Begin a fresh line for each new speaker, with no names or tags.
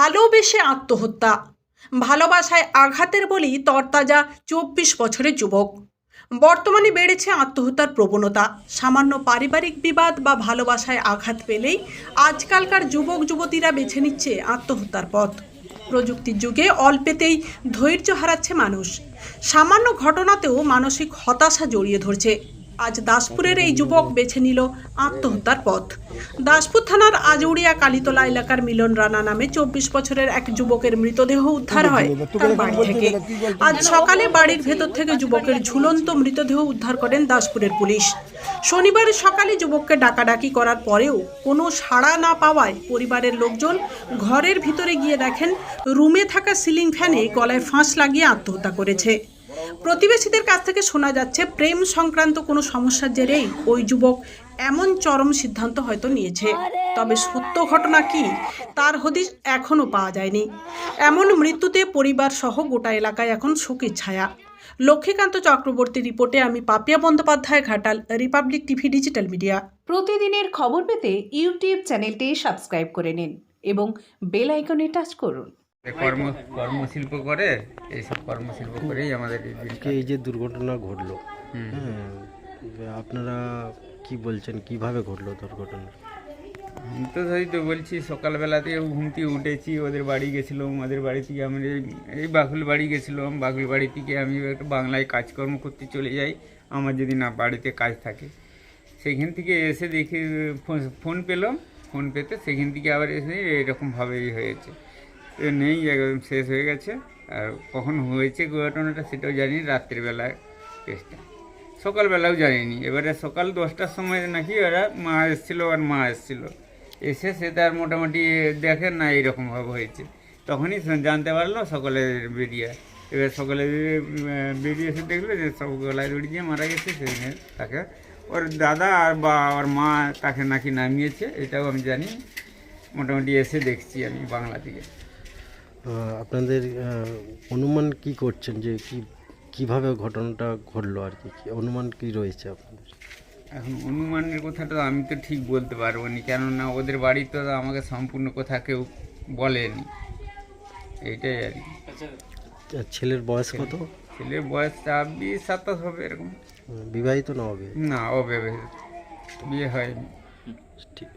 ভালোবেসে আত্মহত্যা। ভালোবাসায় আঘাতের বলি তরতাজা চব্বিশ বছরের যুবক। বর্তমানে বেড়েছে আত্মহত্যার প্রবণতা। সামান্য পারিবারিক বিবাদ বা ভালোবাসায় আঘাত পেলেই আজকালকার যুবক, যুবতীরা বেছে নিচ্ছে আত্মহত্যার পথ। প্রযুক্তির যুগে অল্পেতেই ধৈর্য হারাচ্ছে মানুষ। সামান্য ঘটনাতেও মানসিক হতাশা জড়িয়ে ধরছে। আজ দাসপুরের এই যুবক বেছে নিল আত্মহত্যার পথ। দাসপুর থানার আজউড়িয়া কালীতলা এলাকার মিলন রানা নামে চব্বিশ বছরের এক যুবকের মৃতদেহ উদ্ধার হয় তার বাড়ি থেকে। আজ সকালে বাড়ির ভেতর থেকে যুবকের ঝুলন্ত মৃতদেহ উদ্ধার করেন দাসপুরের পুলিশ। শনিবার সকালে যুবককে ডাকাডাকি করার পরেও কোনো সাড়া না পাওয়ায় পরিবারের লোকজন ঘরের ভিতরে গিয়ে দেখেন, রুমে থাকা সিলিং ফ্যানে গলায় ফাঁস লাগিয়ে আত্মহত্যা করেছে। প্রতিবেশীদের কাছ থেকে শোনা যাচ্ছে, প্রেম সংক্রান্ত কোনো সমস্যার জেরেই ওই যুবক এমন চরম সিদ্ধান্ত হয়তো নিয়েছে। তবে সত্য ঘটনা কি, তার হদিশ এখনও পাওয়া যায়নি। এমন মৃত্যুতে পরিবার সহ গোটা এলাকায় এখন শোকের ছায়া। লক্ষ্মীকান্ত চক্রবর্তী রিপোর্টে আমি Papiya Bandyopadhyay Ghatal, Republic TV digital media.
প্রতিদিনের খবর পেতে ইউটিউব চ্যানেলটি সাবস্ক্রাইব করে নিন এবং বেল আইকনে টাচ করুন।
কর্ম কর্মশিল্প করে এইসব কর্মশিল্প করেই আমাদের এই
আজকে এই যে দুর্ঘটনা ঘটলো হ্যাঁ আপনারা কি বলছেন কীভাবে ঘটলো দুর্ঘটনা?
আমি তো ধরি তো বলছি সকালবেলাতে ঘুম থেকে উঠেছি ওদের বাড়ি গেছিলাম ওদের বাড়ি থেকে আমি এই- বাকুল বাড়ি গেছিলাম বাকুল বাড়ি থেকে আমি একটু বাংলায় কাজকর্ম করতে চলে যাই আমার যদি না বাড়িতে কাজ থাকে। সেখান থেকে এসে দেখি ফোন- পেলাম ফোন পেতে সেখান থেকে আবার এসে এরকমভাবেই হয়েছে। নেই, একদম শেষ হয়ে গেছে। আর কখন হয়েছে ঘটনাটা সেটাও জানি রাত্রিবেলায় কেসটা সকালবেলাও জানিনি। এবারে সকাল দশটার সময় নাকি ওরা মা এসেছিল আর মা এসেছিল। এসে সে তার মোটামুটি দেখে না, এইরকমভাবে হয়েছে। তখনই জানতে পারল সকালে বেরিয়ে এবার সকালে বেরিয়ে- এসে দেখল যে সব গলায় দড়ি দিয়ে মারা গেছে সেদিনে তাকে ওর দাদা আর বা, ওর মা তাকে নাকি নামিয়েছে, এটাও আমি জানি। মোটামুটি এসে দেখছি আমি বাংলা থেকে।
আপনাদের অনুমান কি করছেন যে কি কীভাবে ঘটনাটা ঘটলো আর কি? অনুমান কি রয়েছে আপনাদের?
এখন অনুমানের কথাটা আমি তো ঠিক বলতে পারব না কেননা ওদের বাড়ি তো আমাকে সম্পূর্ণ কথা কেউ বলেনি। এইটাই আর কি।
আর ছেলের বয়স কত?
ছেলের বয়স ছাব্বিশ সাতাশ হবে এরকম।
বিবাহিত না হবে
না অবিবাহিত। বিয়ে হয়নি।
ঠিক।